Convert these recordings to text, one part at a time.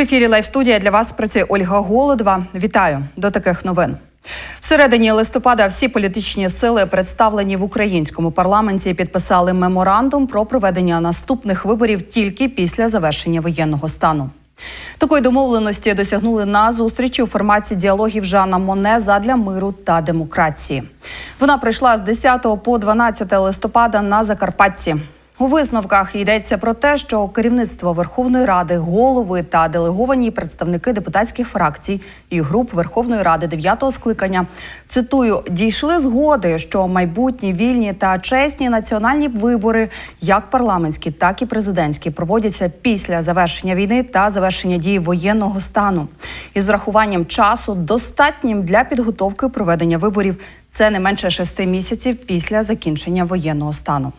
В ефірі Лайв студія для вас працює Ольга Голодова. Вітаю до таких новин. Всередині листопада всі політичні сили, представлені в українському парламенті, підписали меморандум про проведення наступних виборів тільки після завершення воєнного стану. Такої домовленості досягнули на зустрічі у форматі діалогів Жана Моне задля миру та демократії. Вона прийшла з 10 по 12 листопада на Закарпатті. У висновках йдеться про те, що керівництво Верховної Ради, голови та делеговані представники депутатських фракцій і груп Верховної Ради дев'ятого скликання цитую дійшли згоди, що майбутні вільні та чесні національні вибори, як парламентські, так і президентські, проводяться після завершення війни та завершення дії воєнного стану із рахуванням часу, достатнім для підготовки проведення виборів. Це не менше шести місяців після закінчення воєнного стану.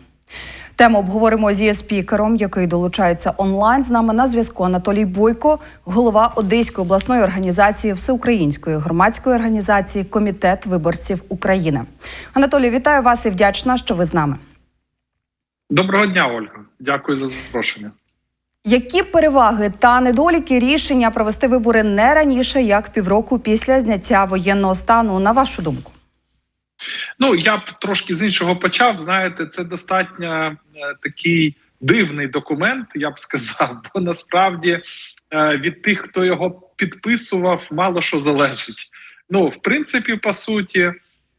Тему обговоримо зі спікером, який долучається онлайн. З нами на зв'язку Анатолій Бойко, голова Одеської обласної організації Всеукраїнської громадської організації Комітет виборців України. Анатолій, вітаю вас і вдячна, що ви з нами. Доброго дня, Ольга. Дякую за запрошення. Які переваги та недоліки рішення провести вибори не раніше як півроку після зняття воєнного стану, на вашу думку? Ну я б трошки з іншого почав. Знаєте, це достатньо такий дивний документ, я б сказав, бо насправді е, від тих, хто його підписував, мало що залежить. Ну, в принципі, по суті,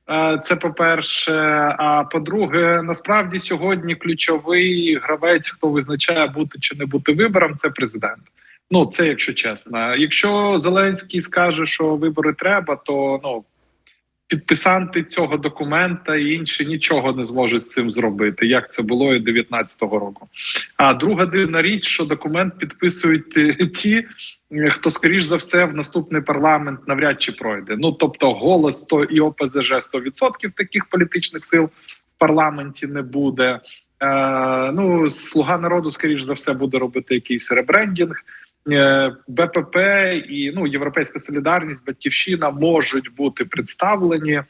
е, це по-перше. А по-друге, насправді сьогодні ключовий гравець, хто визначає бути чи не бути вибором, це президент. Ну, це якщо чесно. Якщо Зеленський скаже, що вибори треба, то ну підписанти цього документа і інші нічого не зможуть з цим зробити, як це було і 19-го року. А друга дивна річ, що документ підписують ті, хто скоріш за все в наступний парламент навряд чи пройде. Ну тобто, голос то і ОПЗЖ 100% таких політичних сил в парламенті не буде. Е, Ну, слуга народу, скоріш за все, буде робити якийсь ребрендінг. Е, БПП і ну Європейська Солідарність, Батьківщина можуть бути представлені,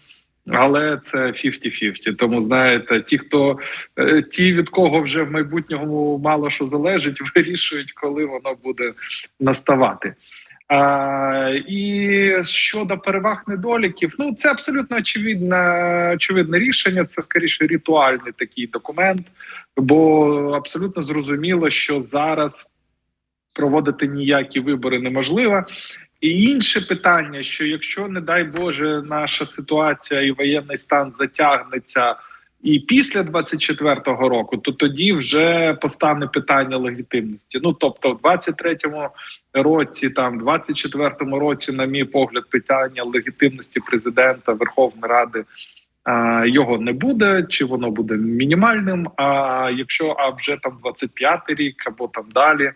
але це 50-50. Тому знаєте, ті, хто е, ті, від кого вже в майбутньому мало що залежить, вирішують, коли воно буде наставати. А, І щодо переваг недоліків, ну це абсолютно очевидне, очевидне рішення. Це скоріше ритуальний такий документ, бо абсолютно зрозуміло, що зараз проводити ніякі вибори неможливо. І інше питання: що якщо, не дай Боже, наша ситуація і воєнний стан затягнеться і після 24-го року, то тоді вже постане питання легітимності. Ну тобто, в 23-му році, там 24-му році, на мій погляд, питання легітимності президента Верховної Ради. Його не буде, чи воно буде мінімальним. А якщо а вже там 25-й рік або там далі,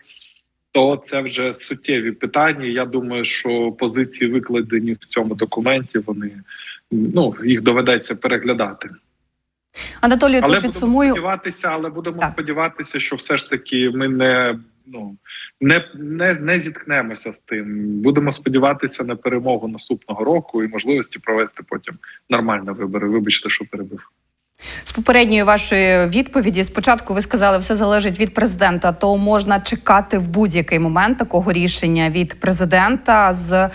то це вже суттєві питання. Я думаю, що позиції викладені в цьому документі. Вони ну їх доведеться переглядати. Анатолію, але то підсумую сподіватися, але будемо так. сподіватися, що все ж таки ми не ну не, не, не зіткнемося з тим. Будемо сподіватися на перемогу наступного року і можливості провести потім нормальні вибори. Вибачте, що перебив. Попередньої вашої відповіді спочатку ви сказали, все залежить від президента. То можна чекати в будь-який момент такого рішення від президента з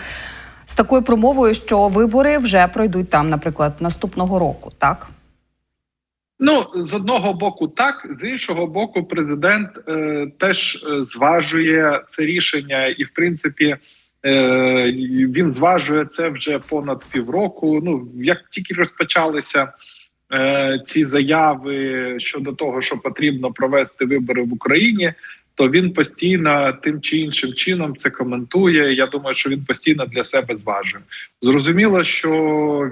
з такою промовою, що вибори вже пройдуть там, наприклад, наступного року, так. Ну, з одного боку, так з іншого боку, президент е, теж зважує це рішення, і в принципі е, він зважує це вже понад півроку. Ну як тільки розпочалися Е, ці заяви щодо того, що потрібно провести вибори в Україні, то він постійно тим чи іншим чином це коментує. Я думаю, що він постійно для себе зважує. Зрозуміло, що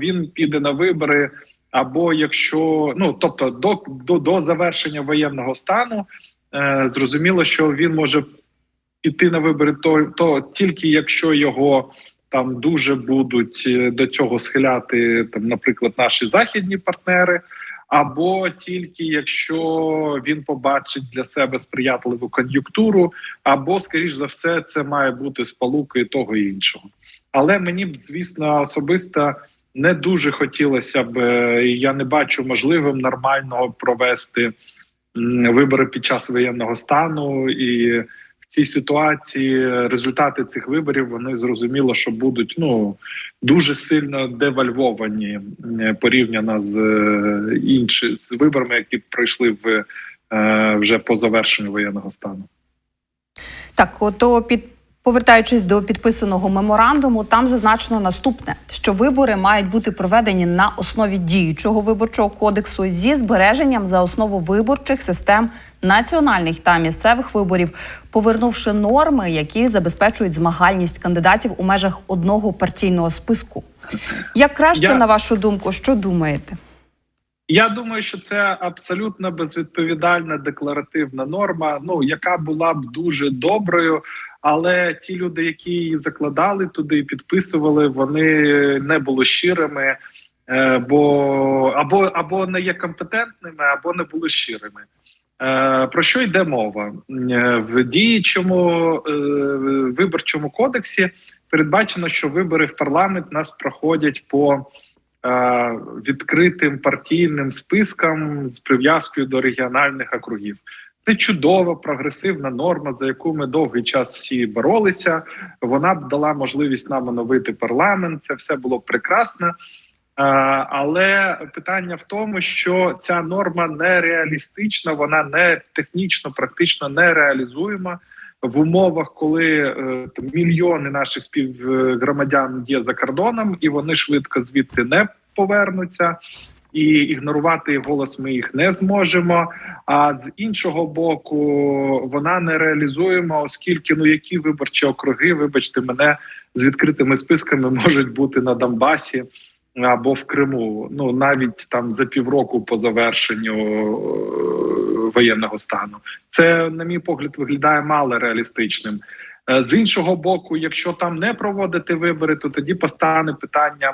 він піде на вибори, або якщо ну тобто, до до, до завершення воєнного стану, е, зрозуміло, що він може піти на вибори, то, то тільки якщо його там дуже будуть е, до цього схиляти там, наприклад, наші західні партнери, або тільки якщо він побачить для себе сприятливу кон'юнктуру, або, скоріш за все, це має бути спалукою того і іншого. Але мені б, звісно, особисто не дуже хотілося б, е, я не бачу можливим нормального провести вибори під час воєнного стану і цій ситуації результати цих виборів вони зрозуміло, що будуть ну дуже сильно девальвовані е, порівняно з е, інші з виборами, які пройшли в е, вже по завершенню воєнного стану. Так, то під повертаючись до підписаного меморандуму, там зазначено наступне: що вибори мають бути проведені на основі діючого виборчого кодексу зі збереженням за основу виборчих систем національних та місцевих виборів, повернувши норми, які забезпечують змагальність кандидатів у межах одного партійного списку. Як краще, Я- на вашу думку, що думаєте? Я думаю, що це абсолютно безвідповідальна декларативна норма, ну яка була б дуже доброю. Але ті люди, які її закладали туди підписували, вони не були щирими, е, бо або або не є компетентними, або не були щирими. Е, Про що йде мова Е, в діючому виборчому кодексі? Передбачено, що вибори в парламент нас проходять по відкритим партійним спискам з прив'язкою до регіональних округів. Це чудова прогресивна норма, за яку ми довгий час всі боролися. Вона б дала можливість нам оновити парламент. Це все було б прекрасно. Е, Але питання в тому, що ця норма нереалістична, вона не технічно, практично нереалізуєма в умовах, коли е, мільйони наших співгромадян є за кордоном, і вони швидко звідти не повернуться. І ігнорувати голос ми їх не зможемо. А з іншого боку, вона не реалізуємо, оскільки ну які виборчі округи, вибачте мене, з відкритими списками можуть бути на Донбасі або в Криму. Ну навіть там за півроку по завершенню е, воєнного стану. Це, на мій погляд, виглядає мало реалістичним. Е, З іншого боку, якщо там не проводити вибори, то тоді постане питання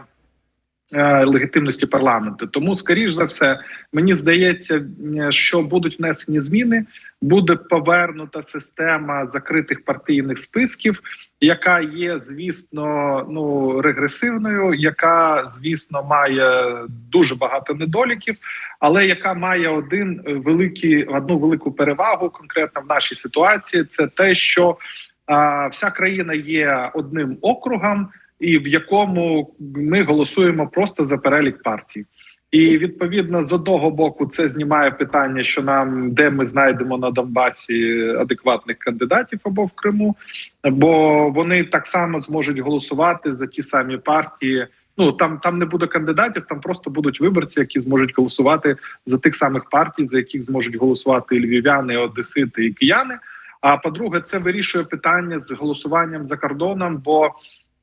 легітимності парламенту. Тому, скоріш за все, мені здається, е, що будуть внесені зміни, буде повернута система закритих партійних списків, яка є, звісно, ну регресивною, яка, звісно, має дуже багато недоліків, але яка має один е, великий одну велику перевагу конкретно в нашій ситуації. Це те, що а, вся країна є одним округом, і в якому ми голосуємо просто за перелік партій. І відповідно з одного боку це знімає питання, що нам де ми знайдемо на Донбасі адекватних кандидатів або в Криму, бо вони так само зможуть голосувати за ті самі партії. Ну там там не буде кандидатів, там просто будуть виборці, які зможуть голосувати за тих самих партій, за яких зможуть голосувати і львів'яни, і одесити і кияни. А по-друге, це вирішує питання з голосуванням за кордоном, бо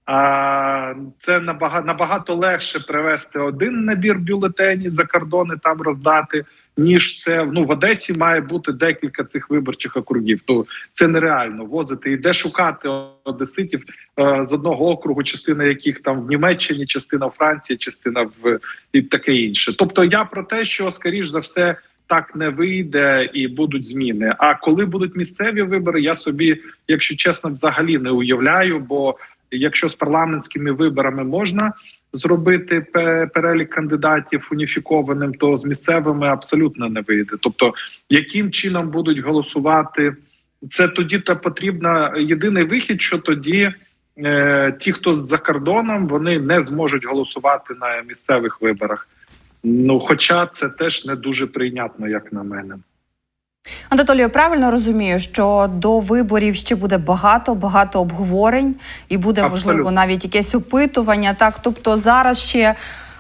а, це набагато набагато легше привезти один набір бюлетенів за кордони там роздати, ніж це ну в Одесі має бути декілька цих виборчих округів. То це нереально возити і де шукати одеситів е, з одного округу, частина яких там в Німеччині, частина в Франції, частина в і таке інше. Тобто, я про те, що скоріш за все. Так не вийде і будуть зміни. А коли будуть місцеві вибори, я собі, якщо чесно, взагалі не уявляю. Бо якщо з парламентськими виборами можна зробити перелік кандидатів уніфікованим, то з місцевими абсолютно не вийде. Тобто, яким чином будуть голосувати, це тоді та потрібна єдиний вихід, що тоді. е, Ті, хто за кордоном, вони не зможуть голосувати на місцевих виборах. Ну, хоча це теж не дуже прийнятно, як на мене. Анатолію, правильно розумію, що до виборів ще буде багато, багато обговорень, і буде Абсолютно. можливо навіть якесь опитування. Так, тобто зараз ще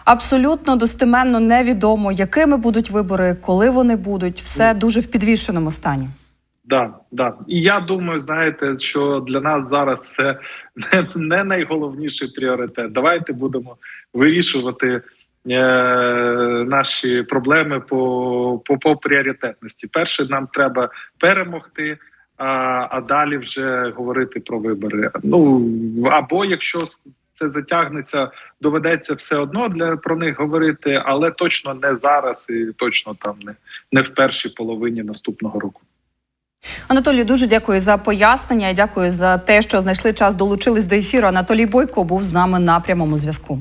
абсолютно достеменно невідомо, якими будуть вибори, коли вони будуть. Все дуже в підвішеному стані. Да, да. І я думаю, знаєте, що для нас зараз це не, не найголовніший пріоритет. Давайте будемо вирішувати наші проблеми по, по, по пріоритетності. Перше, нам треба перемогти. А, а далі вже говорити про вибори. Ну або якщо це затягнеться, доведеться все одно для про них говорити, але точно не зараз і точно там не, не в першій половині наступного року. Анатолію, дуже дякую за пояснення. Дякую за те, що знайшли час, долучились до ефіру. Анатолій Бойко був з нами на прямому зв'язку.